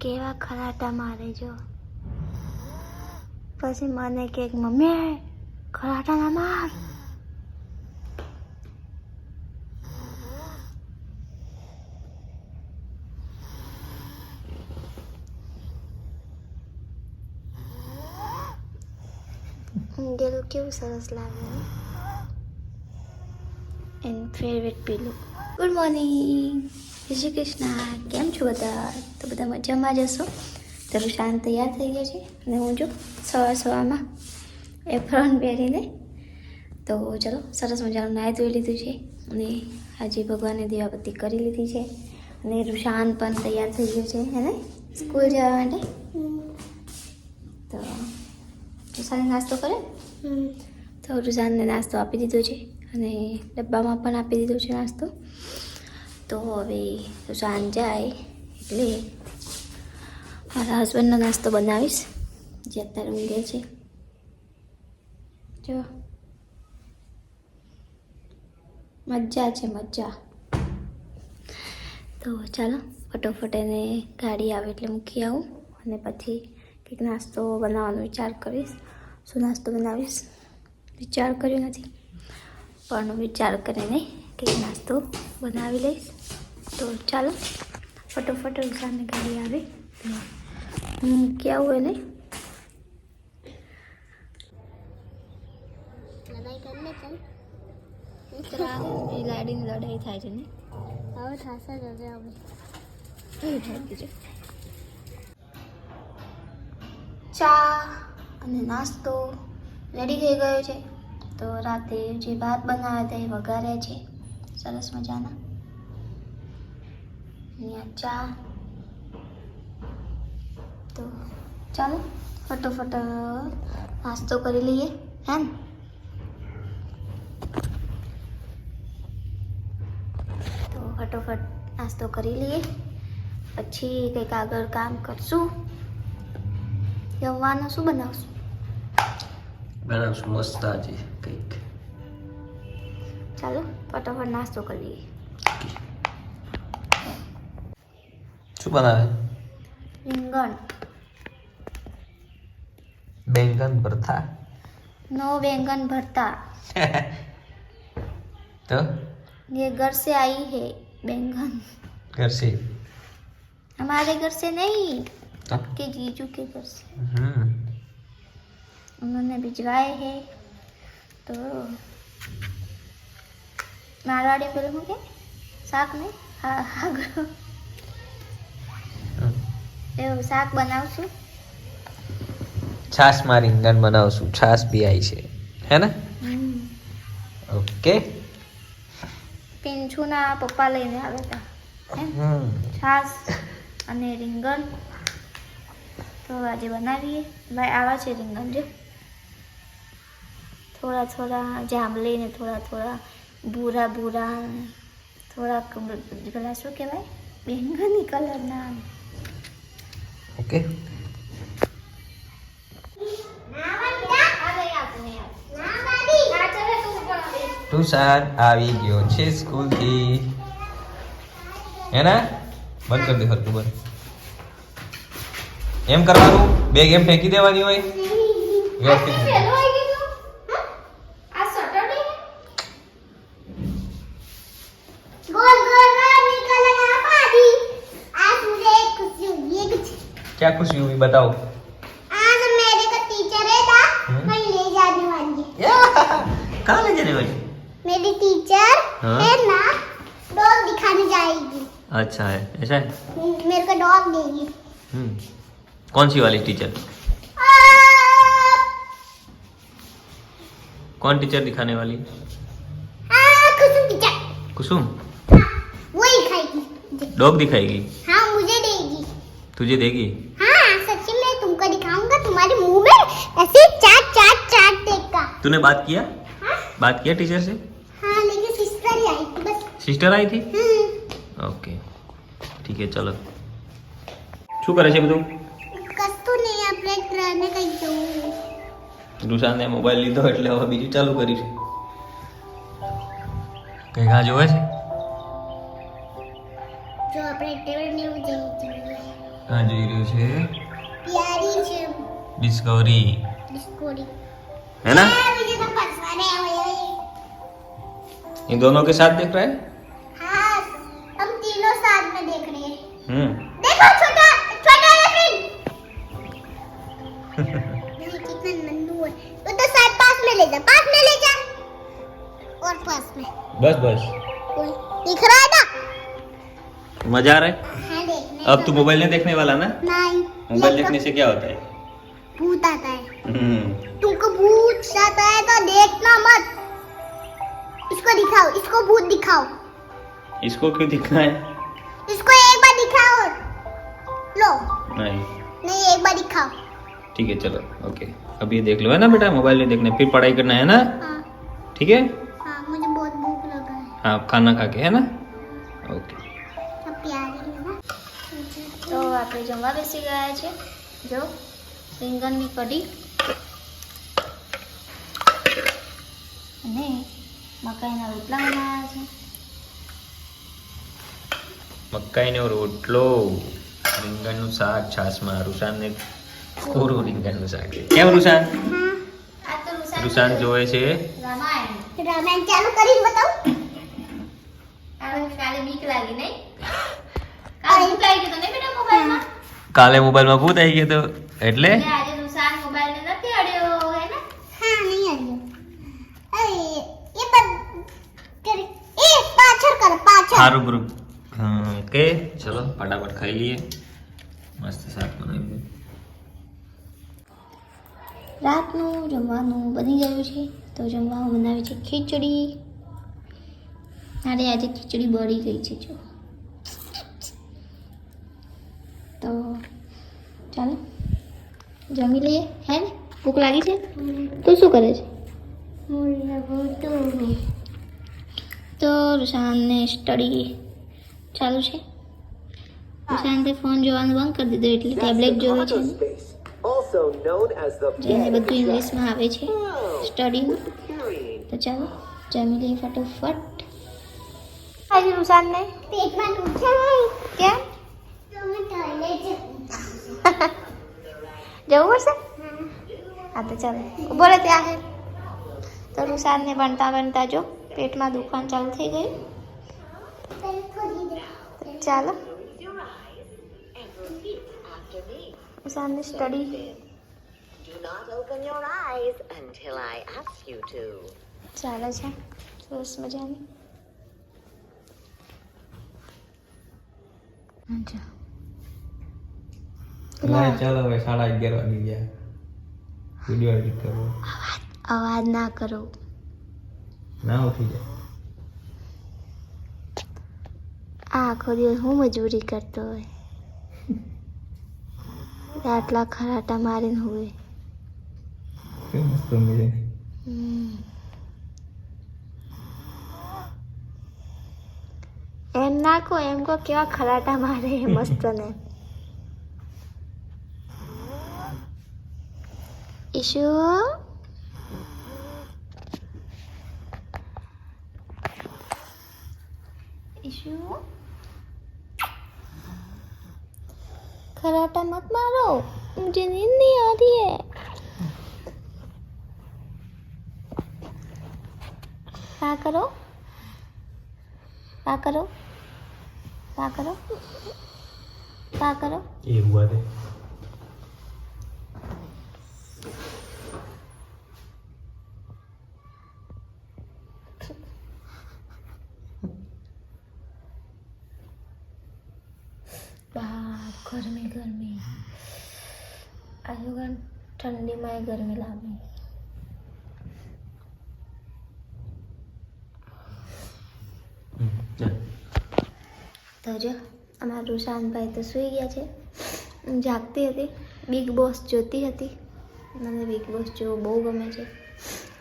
કેવા ખરાટા મારે જો. પછી મને કે મમ્મી ખરાટા ના માર. ગેલું કેવું સરસ લાગે. એન્ડ ફેવરેટ પીલું ગુડ મોર્નિંગ જય શ્રી કૃષ્ણ. કેમ છો બધા? તો બધા મજામાં જશો તો શાંત તૈયાર થઈ ગયો છે અને હું જો સવાર સવારમાં એપ્રોન પહેરીને તો ચલો સરસ મજાનું નાહી ધોઈ લીધું છે અને આજે ભગવાને દેવાબત્તી કરી લીધી છે અને રૂશાન પણ તૈયાર થઈ ગયો છે એને સ્કૂલ જવા માટે? તો રૂશાને નાસ્તો કરે તો રૂઝાનને નાસ્તો આપી દીધો છે અને ડબ્બામાં પણ આપી દીધો છે નાસ્તો. તો હવે રૂઝાન જાય એટલે મારા હસબન્ડનો નાસ્તો બનાવીશ, જે અત્યારે ઊંઘે છે. જો. મજા છે, મજા. તો ચાલો, ફટોફટ એને ગાડી આવે એટલે મૂકી આવું અને પછી કંઈક નાસ્તો બનાવવાનો વિચાર કરીશ. શું નાસ્તો બનાવીશ? વિચાર કર્યો નથી. પણ વિચાર કરીને કંઈક નાસ્તો બનાવી લઈશ. તો ચાલો ફટોફટ સામે ગાડી આવે. હું મૂકી આવું એને લડાઈ કરી લે ચાલ. લાડીની લડાઈ થાય છે ને? હવે થશે જ હવે હવે થાય બીજું ચા અને નાસ્તો રેડી થઈ ગયો છે. તો રાતે જે ભાત બનાવ્યા હતા એ વઘાર્યા છે. સરસ મજાના. અહીંયા ચા તો ચાલો ફટોફટ નાસ્તો કરી લઈએ હે ને તો ફટોફટ નાસ્તો કરી લઈએ પછી કંઈક આગળ કામ કરશું. જમવાનું શું બનાવશું? બનાવશું મસ્ત આજે કંઈક. ચાલો ફટાફટ નાસ્તો કરી શું બનાવે રીંગણ બેંગન ભરતા नो बैंगन भरता તો ये घर से आई है बैंगन घर से हमारे घर से नहीं तो के जीजू के घर से हम्म उन्होंने भिजवाए हैं तो मारवाड़ी फिल्म के શાક નહીં હા હા એવું શાક બનાવશું? છાસમાં રીંગણ બનાવશું. છાસ બી આવી છે. હે ને? ઓકે. પિંછુના પપ્પા લઈને આવ્યા હતા છાશ અને રીંગણ. તો આજે બનાવીએ. ભાઈ આવા છે રીંગણ જો. થોડા થોડા જાંબલી ને થોડા થોડા ભૂરા ભૂરા થોડાક પેલા શું કહેવાય? બેંગની કલરના. ઓકે? તુષાર આવી ગયો છે સ્કૂલથી હે ને બંધ કરી દે હરકું બંધ. એમ કરવાનું? બેગ એમ ફેંકી દેવાની હોય? વ્યવસ્થિત क्या खुशी हुई बताओ? आज मेरे का टीचर है। हम्म? कहाँ ले जाने वाली? मेरी टीचर हाँ? है ना डॉग दिखाने जाएगी। अच्छा है ऐसा है? मेरे को डॉग देगी। हम्म कौन सी वाली टीचर कौन टीचर दिखाने वाली? कुसुम टीचर कुसुम? हाँ, वही खाएगी डॉग दिखाएगी? हाँ तुझे देगी हाँ सच्ची में तुमको दिखाऊंगा तुम्हारे मुंह में ऐसे चाट चाट चाट देगा तूने बात किया हाँ बात किया टीचर से हाँ लेकिन सिस्टर ही आई थी बस સિસ્ટર આવી હતી हम्म ઓકે ઠીક છે ચલો શું કરે છે બધું કશું નહીં આપણે ત્રણે કઈ જવું રુષાને મોબાઈલ લીધો એટલે હવે બીજું ચાલુ કર્યું છે કઈ ઘા જોવે છે જો આપણે ટેબલ ને એવું જવું જોઈએ આ જોઈ રહ્યું છે प्यारी से ડિસ્કવરી डिस्कोरी है ना मुझे तो पसंद है वही इन दोनों के साथ देख रहा है हाँ हम तीनों साथ में देख रहे हैं हम्म देखो छोटा छोटा लेकिन कितना नन्नू है वो तो शायद पास में ले जा पास में ले जा और पास में बस बस कोई दिख रहा है ना मजा आ रहा है हाँ देखने अब तू मोबाइल नहीं देखने वाला ना? नहीं। मोबाइल देखने से क्या होता है? भूत आता है। हम्म, तुमको भूत आता है तो देखना मत। इसको दिखाओ इसको भूत दिखाओ। इसको क्यों दिखना है इसको एक बार दिखाओ। लो। नहीं। नहीं एक बार दिखाओ। ठीक है चलो ओके। अब ये देख लो है ना बेटा? मोबाइल नहीं देखना फिर पढ़ाई करना है ना? हाँ। ठीक है? हाँ मुझे बहुत भूख लगा है। हाँ खाना खा के है ना? ओके। प्यारी है ना? તો આપણે જમવા બેસી ગયા છે. જો રીંગણની કઢી અને મકાઈના રોટલા બનાવ્યા છે. મકાઈનો રોટલો રીંગણનું શાક છાશમાં રૂસાનને કોરું રીંગણનું શાક કેમ રૂસાન રૂસાન જોવે છે? રામાયણ. રામાયણ ચાલુ કરીને બતાવ. કાલે બીક લાગી નહીં? કાલે મોબાઈલમાં? ભૂત આવી ગયો તો એટલે? સારું ગ્રુપ કે? ચલો ફટાફટ ખાઈ લઈએ. મસ્ત શાક બનાવી રાતનું જમવાનું બની ગયું છે તો જમવાનું બનાવી છે ખીચડી. અરે આજે ખીચડી બળી ગઈ છે જો. જમી લઈએ હે ને? ભૂખ લાગી છે? તું શું કરે છે? તો રુશાનને સ્ટડી ચાલુ છે? રુશાંતે ફોન જોવાનું બંધ કરી દીધો એટલે ટેબ્લેટ જોવે છે. જેને બધું ઇંગ્લિશમાં આવે છે. સ્ટડીનું તો ચાલો જમી લઈએ ફટોફટ. આજે રુશાનને પેટમાં કેમ? જવું પડશે હા તો ચાલો ઊભો રહે ત્યાં છે તો રૂસાનને બનતા બનતા જો પેટમાં દુખાન ચાલુ થઈ ગયું તો ચાલો રૂસાનની study Do not open your eyes until I ask you to. ચાલે છે સરસ મજાની અચ્છા ચાલો હવે સાડા અગિયાર વાગી ગયા. વીડિયો એડિટ કરવો. અવાજ ના કરો. ના ઉઠી જાય. આ આખો દિવસ હું મજૂરી કરતો હોય? આટલા ખરાટા મારીને હોય કેમ મસ્ત ઊંઘી એમ ના કહો એમ કહો કેવા ખરાટા મારે મસ્ત ને લઈશું ખરાટા મત મારો મુજે નીંદ નહીં આ રહી હે પા કરો પા કરો પા કરો પા કરો એ હુઆ દે ગરમી ગરમી. આજે કારણ ઠંડીમાં એ ગરમી લાગે. તો જો અમારા રૂશાંતભાઈ તો સૂઈ ગયા છે. હું જાગતી હતી. બિગ બોસ જોતી હતી. મને બિગ બોસ જોવો બહુ ગમે છે.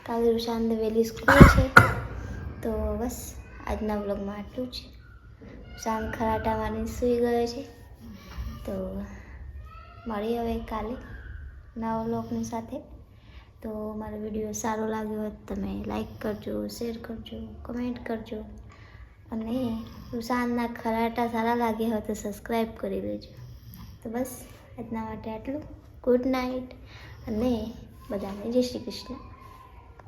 કાલે રૂશાંત વહેલી સ્કૂલ છે. તો બસ આજના બ્લોગમાં આટલું જ શાન ખરાટા મારીને સૂઈ ગયો છે. તો મળીએ હવે કાલે નવા લોકની સાથે. તો મારો વીડિયો સારો લાગ્યો હોય તમે લાઈક કરજો શેર કરજો કમેન્ટ કરજો. અને સાંજના ખરાટા સારા લાગ્યા હોય તો સબસ્ક્રાઈબ કરી દેજો. તો બસ આજના માટે આટલું. ગુડ નાઇટ અને બધાને જય શ્રી કૃષ્ણ.